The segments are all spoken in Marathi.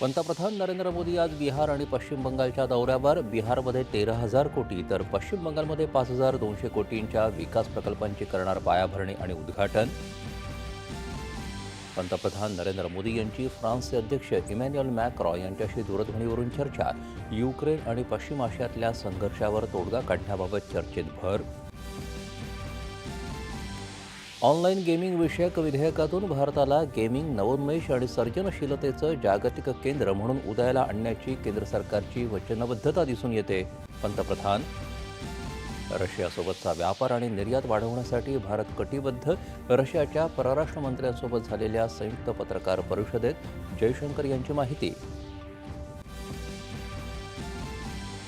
पंतप्रधान नरेंद्र मोदी आज बिहार आणि पश्चिम बंगालच्या दौऱ्यावर. बिहारमध्ये तेरा हजार कोटी तर पश्चिम बंगालमध्ये पाच हजार दोनशे कोटींच्या विकास प्रकल्पांची करणार पायाभरणी आणि उद्घाटन. पंतप्रधान नरेंद्र मोदी यांची फ्रान्सचे अध्यक्ष इमॅन्युअल मॅक्रॉ यांच्याशी दूरध्वनीवरून चर्चा. युक्रेन आणि पश्चिम आशियातल्या संघर्षावर तोडगा काढण्याबाबत चर्चेत भर ऑनलाईन गेमिंग विषयक विधेयकातून भारताला गेमिंग नवोन्मेष आणि सर्जनशीलतेचं जागतिक केंद्र म्हणून उदयाला आणण्याची केंद्र सरकारची वचनबद्धता दिसून येते. पंतप्रधान रशियासोबतचा व्यापार आणि निर्यात वाढवण्यासाठी भारत कटिबद्ध. रशियाच्या परराष्ट्र मंत्र्यांसोबत झालेल्या संयुक्त पत्रकार परिषदेत जयशंकर यांची माहिती.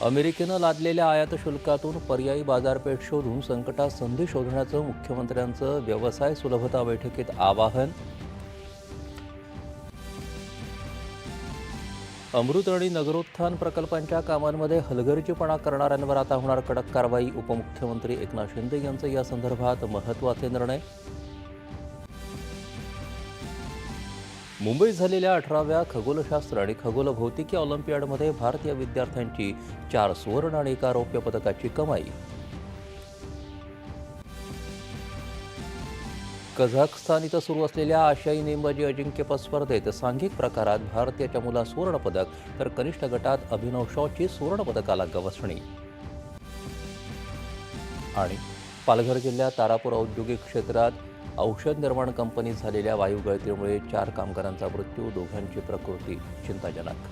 अमेरिकेनं लादलेल्या आयात शुल्कातून पर्यायी बाजारपेठ शोधून संकटात संधी शोधण्याचं मुख्यमंत्र्यांचं व्यवसाय सुलभता बैठकीत आवाहन. अमृत आणि नगरोत्थान प्रकल्पांच्या कामांमध्ये हलगर्जीपणा करणाऱ्यांवर आता होणार कडक कारवाई उपमुख्यमंत्री एकनाथ शिंदे यांचे या संदर्भात महत्त्वाचे निर्णय. मुंबईत झालेल्या अठराव्या खगोलशास्त्र आणि खगोल भौतिकी ऑलिम्पियाडमध्ये भारतीय विद्यार्थ्यांची चार सुवर्ण आणि एका रौप्य पदकाची कमाई. कझाकस्तान इथं सुरू असलेल्या आशियाई नेमबाजी अजिंक्यपद स्पर्धेत सांघिक प्रकारात भारतीय मुला सुवर्णपदक तर कनिष्ठ गटात अभिनव शॉची सुवर्णपदकाला गवसणी. आणि पालघर जिल्ह्यात तारापूर औद्योगिक क्षेत्रात औषध निर्माण कंपनीत झालेल्या वायू गळतीमुळे चार कामगारांचा मृत्यू दोघांची प्रकृती चिंताजनक.